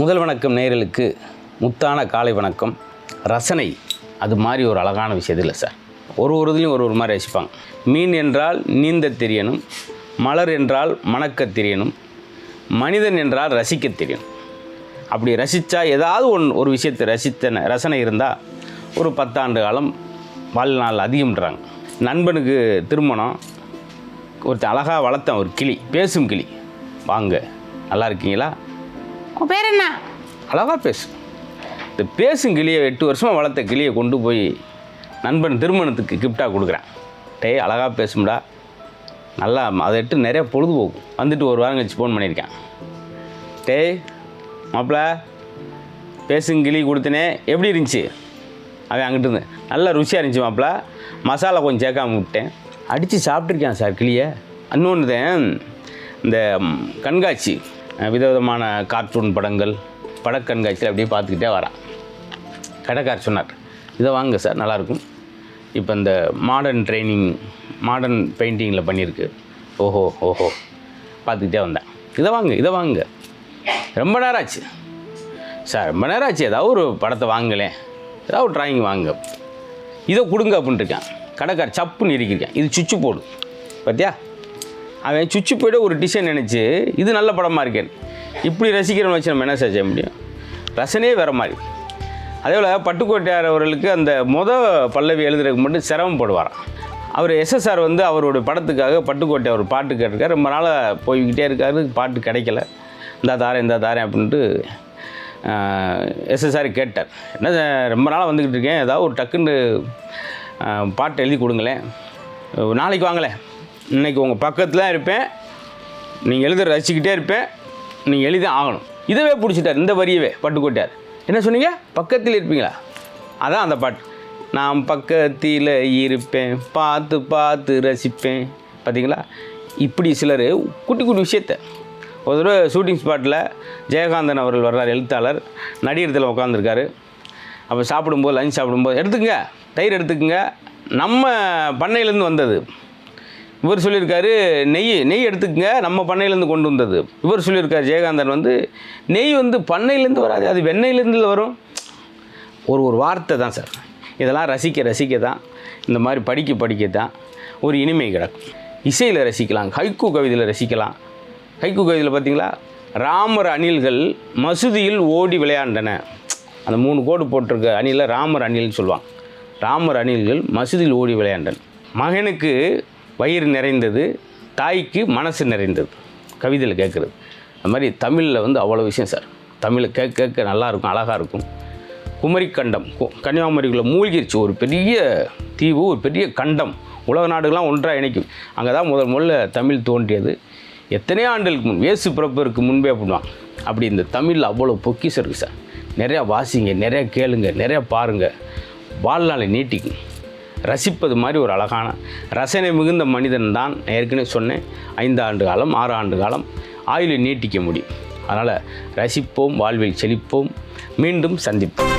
முதல் வணக்கம் நேரலுக்கு முத்தான காலை வணக்கம். ரசனை அது மாதிரி ஒரு அழகான விஷயம் இல்லை சார். ஒரு ஒரு இதுலேயும் ஒரு ஒரு மாதிரி ரசிப்பாங்க. மீன் என்றால் நீந்த தெரியணும் மலர் என்றால் மணக்க தெரியணும் மனிதன் என்றால் ரசிக்க தெரியணும். அப்படி ரசித்தா ஏதாவது ஒன் ஒரு விஷயத்தை ரசித்தன ரசனை இருந்தால் ஒரு பத்தாண்டு காலம் வாழ்நாள் அதிகம்ன்றாங்க. நண்பனுக்கு திருமணம் ஒருத்தன் அழகாக வளர்த்தேன் ஒரு கிளி பேசும் கிளி. வாங்க நல்லா இருக்கீங்களா? உன் பேர் என்ன? அழகாக பேசு. இந்த பேசும் கிளியை எட்டு வருஷமாக வளர்த்த கிளியை கொண்டு போய் நண்பன் திருமணத்துக்கு கிஃப்டாக கொடுக்குறேன். டேய் அழகாக பேசும்டா. நல்லா அதை எட்டு நிறைய பொழுதுபோக்கும் வந்துட்டு ஒரு வாரம் கழிச்சு ஃபோன் பண்ணியிருக்கேன். டேய் மாப்பிள பேசும் கிளி கொடுத்தனே எப்படி இருந்துச்சு? அவன் அங்கிட்டு நல்லா ருசியாக இருந்துச்சு மாப்பிள. மசாலா கொஞ்சம் சேர்க்காம விட்டேன். அடித்து சாப்பிட்ருக்கேன் சார் கிளியை. இன்னொன்று இந்த கண்காட்சி. விதவிதமான கார்ட்டூன் படங்கள் படக்கண்காட்சியில் அப்படியே பார்த்துக்கிட்டே வரான். கடைக்கார் சொன்னார் இதை வாங்க சார் நல்லாயிருக்கும். இப்போ இந்த மாடர்ன் ட்ரைனிங் மாடர்ன் பெயிண்டிங்கில் பண்ணியிருக்கு. ஓஹோ ஓஹோ. பார்த்துக்கிட்டே வந்தேன். இதை வாங்க இதை வாங்க. ரொம்ப நேரம் ஆச்சு சார் ரொம்ப நேரம் ஆச்சு ஏதாவது ஒரு படத்தை வாங்கலேன் ஏதாவது ஒரு ட்ராயிங் வாங்க. இதை கொடுங்க அப்படின்ட்டுருக்கேன் கடைக்கார் சப்புன்னு இருக்கிருக்கேன் இது சுச்சு போடு. பார்த்தியா? அவன் சுச்சு போய்ட்டு ஒரு டிசைன் நினச்சி இது நல்ல படமாக இருக்கேன். இப்படி ரசிக்கிறவன் வச்சு நம்ம என்ன செய்ய முடியும்? ரசனையே வேறு மாதிரி. அதே போல் பட்டுக்கோட்டையார் அவர்களுக்கு அந்த முத பல்லவி எழுதுறதுக்கு மட்டும் சிரமப்படுவாராம் அவர் எஸ்எஸ்ஆர் வந்து அவருடைய படத்துக்காக பட்டுக்கோட்டை அவர் பாட்டு கேட்டிருக்காரு. ரொம்ப நாளாக போய்கிட்டே இருக்காரு. பாட்டு கிடைக்கல. இந்தா தாரேன் இந்தா தாரேன் அப்படின்ட்டு எஸ்எஸ்ஆர் கேட்டார். என்ன ரொம்ப நாளாக வந்துக்கிட்டு இருக்கேன். ஏதாவது ஒரு டக்குன்னு பாட்டு எழுதி கொடுங்களேன். நாளைக்கு வாங்களேன். இன்றைக்கி உங்கள் பக்கத்தில் இருப்பேன். நீங்கள் எழுத ரசிச்சுக்கிட்டே இருப்பேன். நீங்கள் எழுதி ஆகணும். இதவே பிடிச்சிட்டார் இந்த வரியவே பட்டுக்கோட்டார் என்ன சொன்னீங்க? பக்கத்தில் இருப்பீங்களா? அதான் அந்த பாட்டு. நான் பக்கத்தில் இருப்பேன் பார்த்து பார்த்து ரசிப்பேன். பார்த்தீங்களா இப்படி சிலர் குட்டி குட்டி விஷயத்த. ஒரு தடவை ஷூட்டிங் ஸ்பாட்டில் ஜெயகாந்தன் அவர்கள் வர்றார் எழுத்தாளர். நடிகரத்தில் உட்காந்துருக்காரு அப்போ சாப்பிடும்போது லஞ்ச் சாப்பிடும்போது எடுத்துக்கங்க தயிர் எடுத்துக்கங்க. நம்ம பண்ணையிலேருந்து வந்தது. இவர் சொல்லியிருக்காரு நெய் நெய் எடுத்துக்கங்க நம்ம பண்ணையிலேருந்து கொண்டு வந்தது. இவர் சொல்லியிருக்காரு ஜெயகாந்தன் வந்து நெய் வந்து பண்ணையிலேருந்து வராது அது வெண்ணெயிலேருந்து வரும். ஒரு ஒரு வார்த்தை தான் சார். இதெல்லாம் ரசிக்க ரசிக்க தான். இந்த மாதிரி படிக்க படிக்க தான் ஒரு இனிமை கிடக்கும். இசையில் ரசிக்கலாம் ஹைக்கு கவிதையில் ரசிக்கலாம். ஹைக்கு கவிதையில் பார்த்தீங்களா? ராமர் அணில்கள் மசூதியில் ஓடி விளையாண்டன. அந்த மூணு கோடு போட்டிருக்க அணிலை ராமர் அணில்னு சொல்லுவாங்க. ராமர் அணில்கள் மசூதியில் ஓடி விளையாண்டன. மகனுக்கு வயிறு நிறைந்தது தாய்க்கு மனசு நிறைந்தது. கவிதையில் கேட்குறது அது மாதிரி தமிழில் வந்து அவ்வளோ விஷயம் சார். தமிழை கேட்க கேட்க நல்லாயிருக்கும் அழகாக இருக்கும். குமரிக்கண்டம் கன்னியாகுமரிக்குள்ளே மூழ்கிருச்சு. ஒரு பெரிய தீவு ஒரு பெரிய கண்டம். உலக நாடுகள்லாம் ஒன்றாக இணைக்கும். அங்கே தான் முதல் முதல்ல தமிழ் தோன்றியது. எத்தனையோ ஆண்டுகளுக்கு முன் வேசு பிறப்பிற்கு முன்பே அப்படிவாங்க அப்படி இந்த தமிழில் அவ்வளோ பொக்கிஷம் இருக்குது சார். நிறையா வாசிங்க நிறையா கேளுங்க நிறையா பாருங்கள் வாழ்நாளை நீட்டிக்கும். ரசிப்பது மாதிரி ஒரு அழகான ரசனை மிகுந்த மனிதன் தான் ஏற்கனவே சொன்னேன். ஐந்து ஆண்டு காலம் ஆறு ஆண்டு காலம் ஆயுளை நீட்டிக்க முடியும். அதனால் ரசிப்போம் வாழ்வில் செழிப்போம். மீண்டும் சந்திப்போம்.